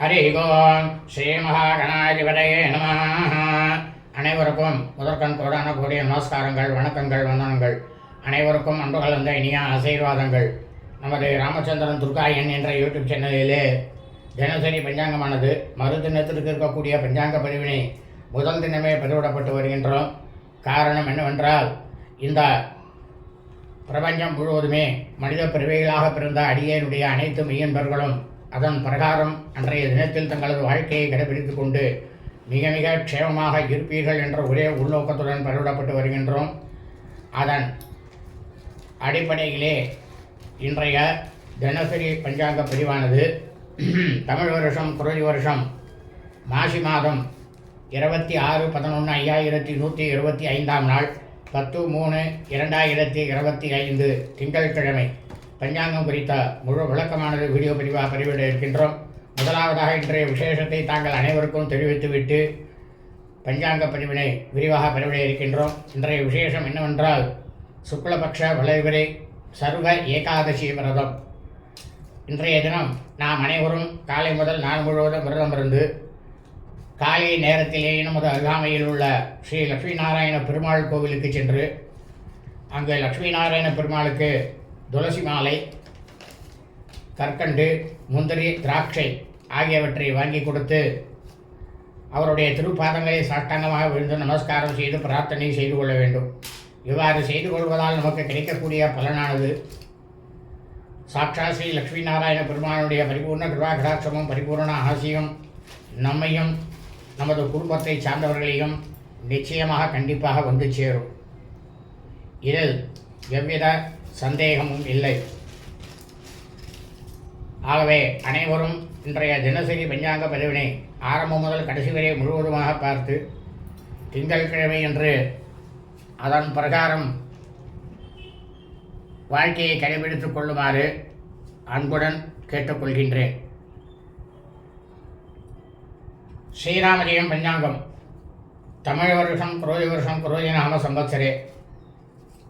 ஹரி ஓம் ஸ்ரீ மகாகணாதிபதையே நம அனைவருக்கும் முதற்கண் கோடான கூடிய நமஸ்காரங்கள் வணக்கங்கள் வந்தனங்கள். அனைவருக்கும் அன்பு கலந்த இனிய ஆசீர்வாதங்கள். நமது ராமச்சந்திரன் துர்காயன் என்ற யூடியூப் சேனலிலே தினசரி பஞ்சாங்கமானது மறு தினத்திற்கு இருக்கக்கூடிய பஞ்சாங்க பதிவினை முதல் தினமே பதிவிடப்பட்டு வருகின்றோம். காரணம் என்னவென்றால் இந்த பிரபஞ்சம் முழுவதுமே மனித பிறவிகளாக பிறந்த அடியேனுடைய அனைத்து மெய்யன்பர்களும் அதன் பிரகாரம் அன்றைய தினத்தில் தங்களது வாழ்க்கையை கடைபிடித்துக் கொண்டு மிக மிக க்ஷேமமாக இருப்பீர்கள் என்ற ஒரே உள்நோக்கத்துடன் பரவிடப்பட்டு வருகின்றோம். அதன் அடிப்படையிலே இன்றைய தினசரி பஞ்சாங்க பதிவானது. தமிழ் வருஷம் குரோதி வருஷம் மாசி மாதம் இருபத்தி ஆறு பதினொன்று ஐயாயிரத்தி நூற்றி இருபத்தி ஐந்தாம் நாள் பத்து மூணு இரண்டாயிரத்தி இருபத்தி ஐந்து திங்கட்கிழமை பஞ்சாங்கம் குறித்த முழு விளக்கமானது வீடியோ பதிவாக பதிவிட இருக்கின்றோம். முதலாவதாக இன்றைய விசேஷத்தை தாங்கள் அனைவருக்கும் தெரிவித்துவிட்டு பஞ்சாங்க பதிவினை விரிவாக பதிவிட இருக்கின்றோம். இன்றைய விசேஷம் என்னவென்றால் சுக்லபக்ஷ வளைவிரை சர்வ ஏகாதசி விரதம். இன்றைய தினம் நாம் அனைவரும் காலை முதல் நாள் முழுவதும் விரதம் இருந்து காலை நேரத்திலேயே நமது அருகாமையில் உள்ள ஸ்ரீ லட்சுமி நாராயண பெருமாள் கோவிலுக்கு சென்று அங்கு லட்சுமி நாராயண பெருமாளுக்கு துளசி மாலை கற்கண்டு முந்திரி திராட்சை ஆகியவற்றை வாங்கி கொடுத்து அவருடைய திருப்பாதங்களை சாஷ்டாங்கமாக விழுந்து நமஸ்காரம் செய்து பிரார்த்தனை செய்து கொள்ள வேண்டும். இவ்வாறு செய்து கொள்வதால் நமக்கு கிடைக்கக்கூடிய பலனானது சாட்சா ஸ்ரீ லக்ஷ்மி நாராயண பெருமானுடைய பரிபூர்ண கிருபாகடாட்சமும் பரிபூர்ண ஆசியும் நம்மையும் நமது குடும்பத்தை சார்ந்தவர்களையும் நிச்சயமாக கண்டிப்பாக வந்து சேரும். இதில் எவ்வித சந்தேகமும் இல்லை. ஆகவே அனைவரும் இன்றைய தினசரி பஞ்சாங்க பதிவினை ஆரம்பம் முதல் கடைசி வரை முழுவதுமாக பார்த்து திங்கட்கிழமை என்று அதன் பிரகாரம் வாழ்க்கையை கடைபிடித்துக் கொள்ளுமாறு அன்புடன் கேட்டுக்கொள்கின்றேன். ஸ்ரீராமஜெயம் பஞ்சாங்கம். தமிழ் வருஷம் குரோதி வருஷம் குரோதி நாம சம்பத்சரே.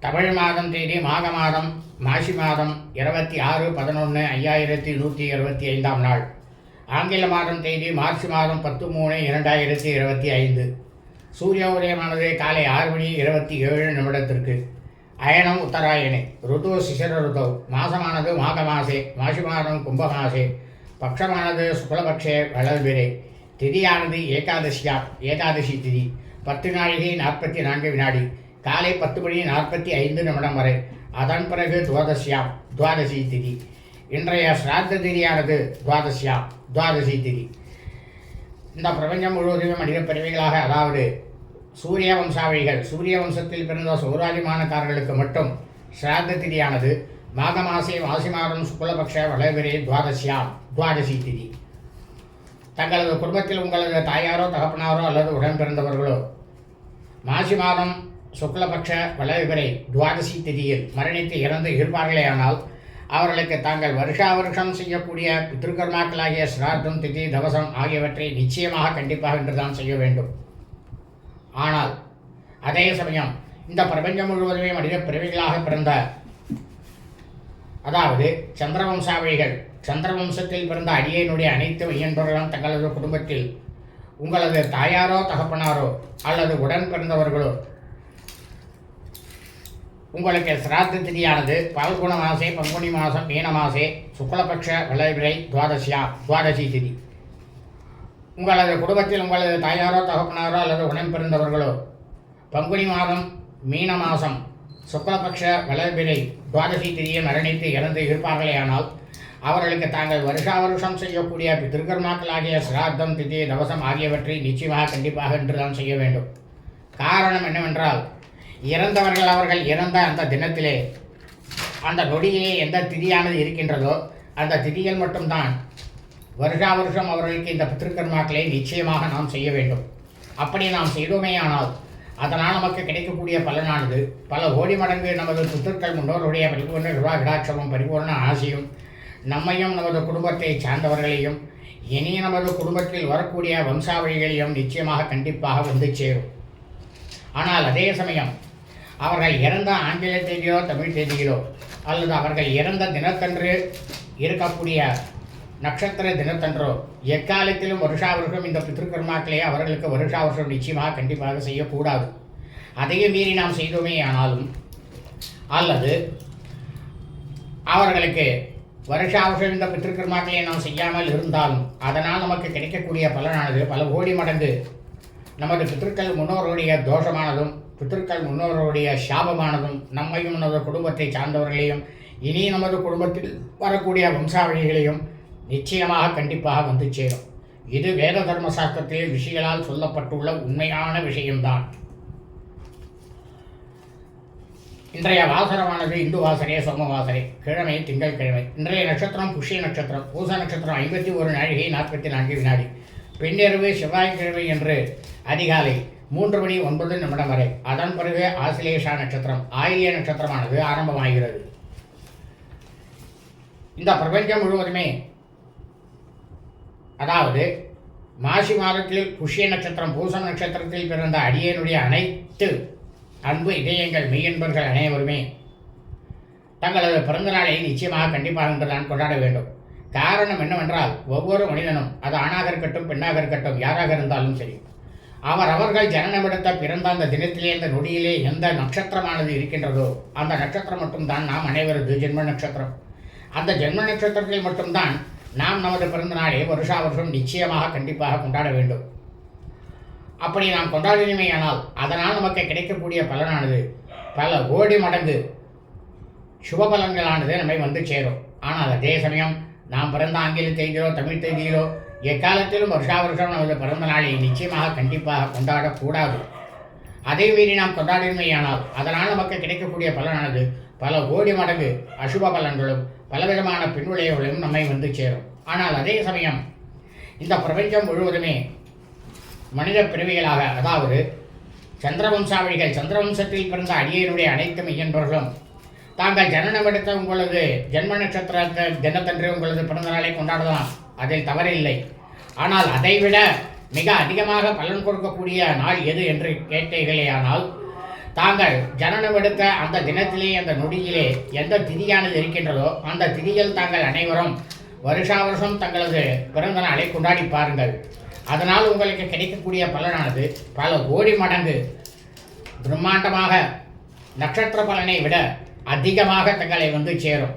தமிழ் மாதம் தேதி மாக மாதம் மாசி மாதம் இருபத்தி ஆறு பதினொன்று ஐயாயிரத்தி நூற்றி இருபத்தி ஐந்தாம் நாள். ஆங்கில மாதம் தேதி மார்ச் மாதம் பத்து மூணு இரண்டாயிரத்தி இருபத்தி ஐந்து. சூரிய உதயமானது காலை ஆறு மணி இருபத்தி ஏழு நிமிடத்திற்கு. அயனம் உத்தராயணே ருது சிசிர ருதோ. மாசமானது மாக மாசே மாசி மாதம் கும்ப மாசே. பக்ஷமானது சுக்லபக்ஷே வளர்பிரே திதியானது ஏகாதசியா ஏகாதசி திதி. பத்து நாழிகை நாற்பத்தி நான்கு வினாடி. காலை பத்து மணி நாற்பத்தி ஐந்து நிமிடம் வரை. அதன் பிறகு துவாதசியாம் துவாதசி திதி. இன்றைய ஸ்ராத்த திதியானது துவாதசியாம் துவாதசி திதி. இந்த பிரபஞ்சம் முழுவதுமே மனித பிறவிகளாக அதாவது சூரிய வம்சாவளிகள் சூரிய வம்சத்தில் பிறந்த சௌராஜிமானக்காரர்களுக்கு மட்டும் ஸ்ராத்த திதியானது. மாக மாசே மாசி மாதம் சுக்லபக்ஷ வளவிரே துவாதசியாம் துவாதசி திதி. தங்களது குடும்பத்தில் உங்களது தாயாரோ தகப்பனாரோ அல்லது உடன் பிறந்தவர்களோ மாசி மாதம் சுக்லபக்ஷ வளவிபரை துவாதசி திதியில் மரணித்து இறந்து இருப்பார்களேயானால் அவர்களுக்கு தாங்கள் வருஷா வருஷம் செய்யக்கூடிய பித்ருகர்மாக்களாகிய சிரார்த்தம் திதி தவசம் ஆகியவற்றை நிச்சயமாக கண்டிப்பாக என்றுதான் செய்ய வேண்டும். ஆனால் அதே சமயம் இந்த பிரபஞ்சம் முழுவதுமே மனித பிறவிகளாக பிறந்த அதாவது சந்திரவம்சாவளிகள் சந்திரவம்சத்தில் பிறந்த அடியனுடைய அனைத்து மையன்பர்களும் தங்களது குடும்பத்தில் உங்களது தாயாரோ தகப்பனாரோ அல்லது உடன் பிறந்தவர்களோ உங்களுக்கு சிராத்த திதியானது பால்குண மாசே பங்குனி மாதம் மீன மாசே சுக்லபக்ஷ விளைவிரை துவாதசியா துவாதசி திதி. உங்களது குடும்பத்தில் உங்களது தாயாரோ தகப்பனாரோ அல்லது உடன் பிறந்தவர்களோ பங்குனி மாதம் மீன மாதம் சுக்லபக்ஷ வளர்பிறை துவாதசி திதியை மரணித்து இறந்து இருப்பார்களேயானால் அவர்களுக்கு தாங்கள் வருஷா வருஷம் செய்யக்கூடிய திருக்கர்மாக்களாகிய சிராத்தம் திதி தவசம் ஆகியவற்றை நிச்சயமாக கண்டிப்பாக என்றுதான் செய்ய வேண்டும். காரணம் என்னவென்றால் இறந்தவர்கள் அவர்கள் இறந்த அந்த தினத்திலே அந்த நொடியிலே எந்த திதியானது இருக்கின்றதோ அந்த திதிகள் மட்டும்தான். வருஷா வருஷம் அவர்களுக்கு இந்த பித்திருக்கர்மாக்களை நிச்சயமாக நாம் செய்ய வேண்டும். அப்படி நாம் செய்தோமேயானால் அதனால் நமக்கு கிடைக்கக்கூடிய பலனானது பல கோடி மடங்கு நமது பித்திருக்கள் முன்னோருடைய பரிபூர்ண நிர்வாகிடாட்சமும் பரிபூர்ண ஆசையும் நம்மையும் நமது குடும்பத்தை சார்ந்தவர்களையும் இனி நமது குடும்பத்தில் வரக்கூடிய வம்சாவளிகளையும் நிச்சயமாக கண்டிப்பாக வந்து சேரும். ஆனால் அதே சமயம் அவர்கள் இறந்த ஆங்கில தேதியோ தமிழ் தேதியிலோ அல்லது அவர்கள் இறந்த தினத்தன்று இருக்கக்கூடிய நட்சத்திர தினத்தன்றோ எக்காலத்திலும் வருஷா வருஷம் இந்த பித்திருக்கர்மாக்களை அவர்களுக்கு வருஷா வருஷம் நிச்சயமாக கண்டிப்பாக செய்யக்கூடாது. அதையும் மீறி நாம் செய்தோமே ஆனாலும் அல்லது அவர்களுக்கு வருஷா வருஷம் இந்த பித்திருக்கர்மாக்களை நாம் செய்யாமல் இருந்தாலும் அதனால் நமக்கு கிடைக்கக்கூடிய பலனானது பல கோடி மடங்கு நமது பித்திருக்கள் முன்னோருடைய தோஷமானதும் பித்திருக்கள் முன்னோருடைய சாபமானதும் நம்மையும் நமது குடும்பத்தை சார்ந்தவர்களையும் இனி நமது குடும்பத்தில் வரக்கூடிய வம்சாவளிகளையும் நிச்சயமாக கண்டிப்பாக வந்து சேரும். இது வேத தர்ம சாஸ்திரத்தில் ரிஷிகளால் சொல்லப்பட்டுள்ள உண்மையான விஷயம்தான். இன்றைய வாசனமானது இந்து வாசரே வாசனை கிழமை திங்கட்கிழமை இன்றைய நட்சத்திரம் புஷ்ய நட்சத்திரம் பூச நட்சத்திரம் ஐம்பத்தி ஒரு நாழிகை நாற்பத்தி நான்கு வினாடி. பின்னிரவு செவ்வாய்க்கிழமை என்று அதிகாலை மூன்று மணி ஒன்பது நிமிடம் வரை. அதன் பிறகு ஆசிலேஷா நட்சத்திரம் ஆயிலிய நட்சத்திரமானது ஆரம்பமாகிறது. இந்த பிரபஞ்சம் முழுவதுமே அதாவது மாசி மாதத்தில் புஷ்ய நட்சத்திரம் பூசம் நட்சத்திரத்தில் பிறந்த அடியனுடைய அனைத்து அன்பு இதயங்கள் மெய்யன்பர்கள் அனைவருமே தங்களது பிறந்தநாளை நிச்சயமாக கண்டிப்பாக இன்று நான் கொண்டாட வேண்டும். காரணம் என்னவென்றால் ஒவ்வொரு மனிதனும் அது ஆணாக இருக்கட்டும் பெண்ணாக இருக்கட்டும் யாராக இருந்தாலும் சரி அவர் அவர்கள் ஜனனமிடத்த பிறந்த அந்த தினத்திலே அந்த நொடியிலே எந்த நட்சத்திரமானது இருக்கின்றதோ அந்த நட்சத்திரம் மட்டும்தான் நாம் அனைவரது ஜென்ம நட்சத்திரம். அந்த ஜென்ம நட்சத்திரத்தில் மட்டும்தான் நாம் நமது பிறந்த நாளை வருஷா வருஷம் நிச்சயமாக கண்டிப்பாக கொண்டாட வேண்டும். அப்படி நாம் கொண்டாடினமேயானால் அதனால் நமக்கு கிடைக்கக்கூடிய பலனானது பல கோடி மடங்கு சுப பலன்களானது நம்மை வந்து சேரும். ஆனால் அதே சமயம் நாம் பிறந்த ஆங்கில தேதியிலோ தமிழ் தேதியிலோ எக்காலத்திலும் வருஷா வருஷம் நமது பிறந்த நாளை நிச்சயமாக கண்டிப்பாக கொண்டாடக்கூடாது. அதை மீறி நாம் கொண்டாடினமையானால் அதனால் நமக்கு கிடைக்கக்கூடிய பலனானது பல கோடி மடங்கு அசுப பலன்களும் பலவிதமான பின்விளைவுகளும் நம்மை வந்து சேரும். ஆனால் அதே சமயம் இந்த பிரபஞ்சம் முழுவதுமே மனித பிறவிகளாக அதாவது சந்திரவம்சாவளிகள் சந்திரவம்சத்தில் பிறந்த அடியனுடைய அனைத்து மெய்யன்பர்களும் தாங்கள் ஜனனம் எடுத்த உங்களது ஜென்ம நட்சத்திர தினத்தன்று உங்களது பிறந்த நாளை கொண்டாடலாம். அதில் தவறில்லை ஆனால் அதைவிட மிக அதிகமாக பலன் கொடுக்கக்கூடிய நாள் எது என்று கேட்டீர்களேயானால் தாங்கள் ஜனனம் எடுத்த அந்த தினத்திலே அந்த நொடியிலே எந்த திதியானது இருக்கின்றதோ அந்த திதியில் தாங்கள் அனைவரும் வருஷா வருஷம் தங்களது பிறந்த நாளை கொண்டாடி பாருங்கள். அதனால் உங்களுக்கு கிடைக்கக்கூடிய பலனானது பல கோடி மடங்கு. பிரம்மாண்டமாக நட்சத்திர பலனை விட அதிகமாக தங்களை வந்து சேரும்.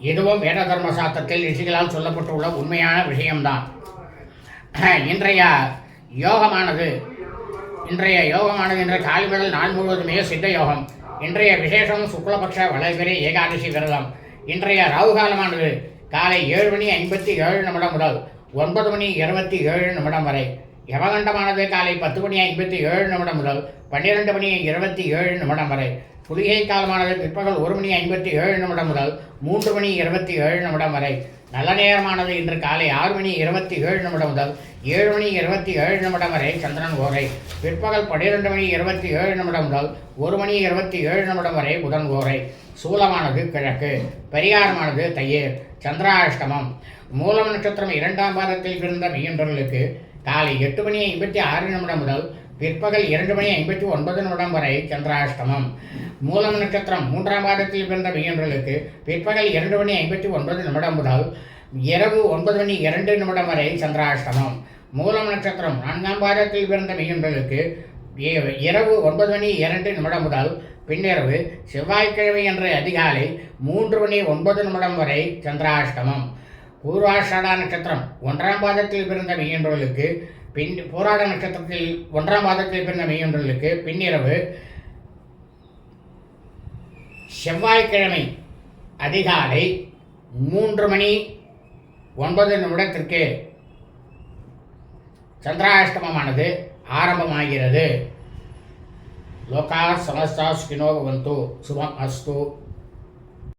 இதுவும் வேத தர்ம சாஸ்திரத்தில் ரிஷிகளால் சொல்லப்பட்டுள்ள உண்மையான விஷயம்தான். இன்றைய யோகமானது இன்றைய யோகமானது இன்றைய காலை முதல் நாள் முழுவதுமே சித்த யோகம். இன்றைய விசேஷம் சுக்லபக்ஷ வளர்பிறை ஏகாதசி விரதம். இன்றைய ராகு காலமானது காலை ஏழு மணி ஐம்பத்தி ஏழு நிமிடம் முதல் ஒன்பது மணி இருபத்தி ஏழு நிமிடம் வரை. யமகண்டமானது காலை பத்து மணி ஐம்பத்தி ஏழு நிமிடம் முதல் பன்னிரெண்டு மணி இருபத்தி ஏழு நிமிடம் வரை. குளிகை காலமானது பிற்பகல் ஒரு மணி ஐம்பத்தி ஏழு நிமிடம் முதல் மூன்று மணி இருபத்தி ஏழு நிமிடம் வரை. நல்ல நேரமானது இன்று காலை ஆறு மணி இருபத்தி ஏழு நிமிடம் முதல் ஏழு மணி இருபத்தி ஏழு நிமிடம் வரை சந்திரன் ஓரை. பிற்பகல் பன்னிரெண்டு மணி இருபத்தி ஏழு நிமிடம் முதல் ஒரு மணி இருபத்தி ஏழு நிமிடம் வரை புதன் ஓரை. சூலமானது கிழக்கு பரிகாரமானது தையேர் சந்திராஷ்டமம். மூலம் நட்சத்திரம் இரண்டாம் பாதத்தில் இருந்த மெய்யன்பர்களுக்கு காலை எட்டு மணி ஐம்பத்தி ஆறு நிமிடம் முதல் பிற்பகல் இரண்டு மணி ஐம்பத்தி ஒன்பது நிமிடம் வரை சந்திராஷ்டமம். மூலம் நட்சத்திரம் மூன்றாம் வாரத்தில் பிறந்த மெய்யன்பர்களுக்கு பிற்பகல் இரண்டு மணி ஐம்பத்தி ஒன்பது நிமிடம் முதல் இரவு ஒன்பது மணி இரண்டு நிமிடம் வரை சந்திராஷ்டமம். மூலம் நட்சத்திரம் நான்காம் பாதத்தில் பிறந்த மெய்யன்பர்களுக்கு இரவு ஒன்பது மணி இரண்டு நிமிடம் முதல் பின்னிரவு செவ்வாய்க்கிழமை என்ற அதிகாலை மூன்று மணி ஒன்பது நிமிடம் வரை சந்திராஷ்டமம். பூர்வாஷாடா நட்சத்திரம் ஒன்றாம் பாதத்தில் பிறந்த மெய்யன்பர்களுக்கு பின் போராட நட்சத்திரத்தில் ஒன்றாம் பாதத்தில் பிறந்த மெய்யன்பர்களுக்கு பின்னிரவு. செவ்வாய்க்கிழமை அதிகாலை மூன்று மணி ஒன்பது நிமிடத்திற்கு சந்திராஷ்டமமானது ஆரம்பமாகிறது. லோகா சமஸ்தா ஸ்கினோ பவந்து சுபம் அஸ்து.